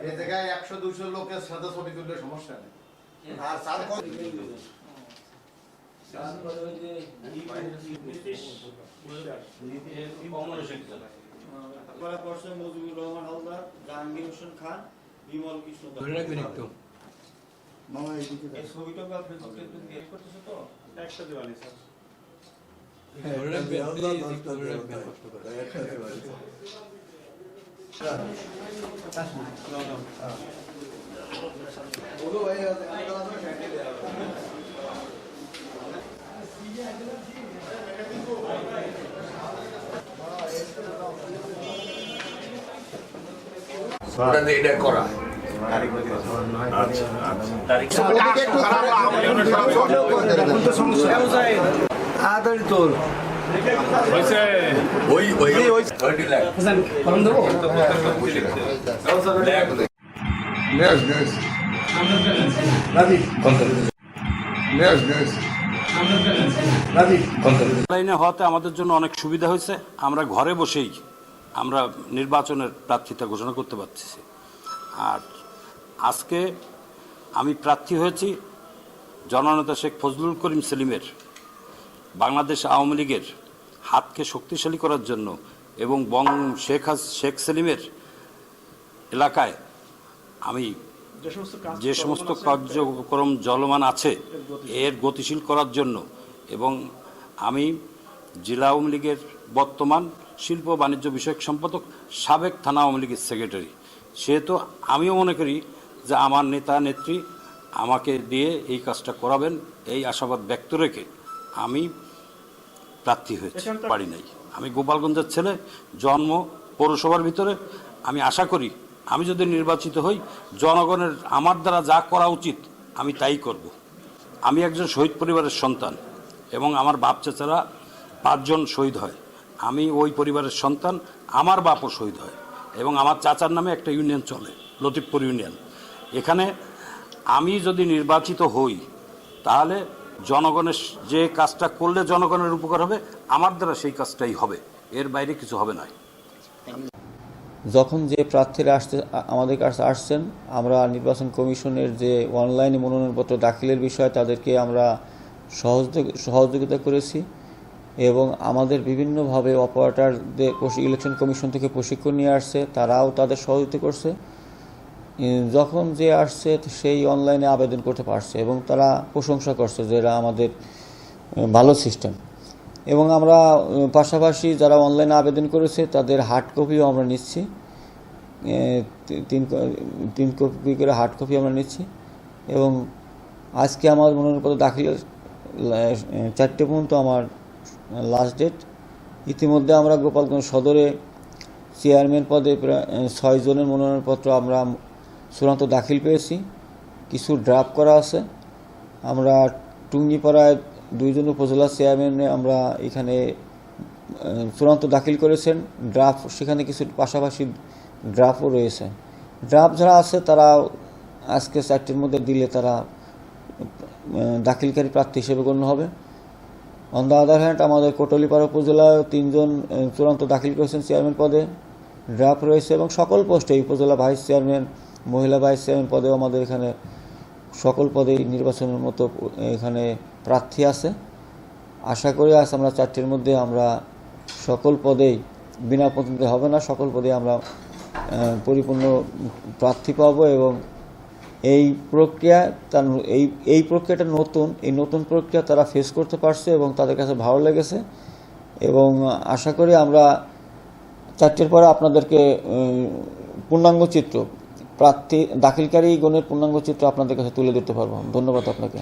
এ জায়গায় একশো দুশো লোকের সাথে ছবি তুললে সমস্যা নেই। আর মুজিবুর রহমান হালদার জাহাঙ্গীর হোসেন খান বিমল কৃষ্ণ দাস। স্যার এটা করা। ওই ওই। ওই লাখ। অনলাইনে হওয়াতে আমাদের জন্য অনেক সুবিধা হয়েছে। আমরা ঘরে বসেই আমরা নির্বাচনের প্রার্থিতা ঘোষণা করতে পারছি আর আজকে আমি প্রার্থী হয়েছি জননেতা শেখ ফজলুল করিম সেলিমের। বাংলাদেশ আওয়ামী লীগের হাতকে শক্তিশালী করার জন্য এবং বং শেখ হাস শেখ সেলিমের এলাকায় আমি যে সমস্ত কার্যক্রম চলমান আছে এর গতিশীল করার জন্য এবং আমি জেলা আওয়ামী লীগের বর্তমান শিল্প বাণিজ্য বিষয়ক সম্পাদক সাবেক থানা আওয়ামী লীগের সেক্রেটারি সেহেতু আমিও মনে করি যে আমার নেতা নেত্রী আমাকে দিয়ে এই কাজটা করাবেন এই আশাবাদ ব্যক্ত রেখে আমি প্রার্থী হয়েছি পারি নাই। আমি গোপালগঞ্জের ছেলে জন্ম পৌরসভার ভিতরে। আমি আশা করি আমি যদি নির্বাচিত হই জনগণের আমার দ্বারা যা করা উচিত আমি তাই করব। আমি একজন শহীদ পরিবারের সন্তান এবং আমার বাপ চাচারা পাঁচজন শহীদ হয়। আমি ওই পরিবারের সন্তান, আমার বাপও শহীদ হয় এবং আমার চাচার নামে একটা ইউনিয়ন চলে, লতিফপুর ইউনিয়ন। এখানে আমি যদি নির্বাচিত হই, তাহলে জনগণের যে কাজটা করলে জনগণের উপকার হবে, আমার দ্বারা সেই কাজটাই হবে। এর বাইরে কিছু হবে না। যখন যে প্রার্থীরা আসতে আমাদের কাছে আসছেন, আমরা নির্বাচন কমিশনের যে অনলাইনে মনোনয়নপত্র দাখিলের বিষয়ে তাদেরকে আমরা সহযোগ- সহযোগিতা করেছি। এবং আমাদের বিভিন্নভাবে অপারেটারদের ইলেকশন কমিশন থেকে প্রশিক্ষণ নিয়ে আসছে, তারাও তাদের সহযোগিতা করছে। যখন যে আসছে, সেই অনলাইনে আবেদন করতে পারছে এবং তারা প্রশংসা করছে যে এরা আমাদের ভালো সিস্টেম এবং আমরা পাশাপাশি যারা অনলাইনে আবেদন করেছে, তাদের হার্ড কপিও আমরা নিচ্ছি। তিন তিন কপি করে হার্ড কপি আমরা নিচ্ছি। এবং আজকে আমার মনোনয়নপত্র দাখিলের লা- চারটে পর্যন্ত আমার লাস্ট ডেট ইতিমধ্যে আমরা গোপালগঞ্জ সদরে চেয়ারম্যান পদে প্রায় ছয় জনের মনোনয়নপত্র আমরা চূড়ান্ত দাখিল পেয়েছি। কিছু ড্রাফট করা আছে। আমরা টুঙ্গিপাড়ায় দুইজন উপজেলা চেয়ারম্যানে আমরা এখানে চূড়ান্ত দাখিল করেছেন। ড্রাফট সেখানে কিছু পাশাপাশি ড্রাফও রয়েছে। ড্রাফট যারা আছে, তারা আজকে চারটির মধ্যে দিলে তারা দাখিলকারী প্রার্থী হিসেবে গণ্য হবে। অন দ্য আদার হ্যান্ড আমাদের কোটলিপাড়া উপজেলায় তিনজন চূড়ান্ত দাখিল করেছেন চেয়ারম্যান পদে। ড্রাফট রয়েছে এবং সকল পোস্টে উপজেলা ভাইস চেয়ারম্যান, মহিলা ভাইস চেয়ারম্যান পদেও আমাদের এখানে সকল পদেই নির্বাচনের মতো এখানে প্রার্থী আছে। আশা করি আজ আমরা চারটির মধ্যে আমরা সকল পদেই বিনা প্রতিনিধি হবে না, সকল পদে আমরা পরিপূর্ণ প্রার্থী পাবো এবং এই প্রক্রিয়া তার এই এই প্রক্রিয়াটা নতুন, এই নতুন প্রক্রিয়া তারা ফেস করতে পারছে এবং তাদের কাছে ভালো লেগেছে এবং আশা করি আমরা চারটের পরে আপনাদেরকে পূর্ণাঙ্গ চিত্র, প্রার্থী, দাখিলকারী গণের পূর্ণাঙ্গ চিত্র আপনাদের কাছে তুলে দিতে পারব। ধন্যবাদ আপনাকে।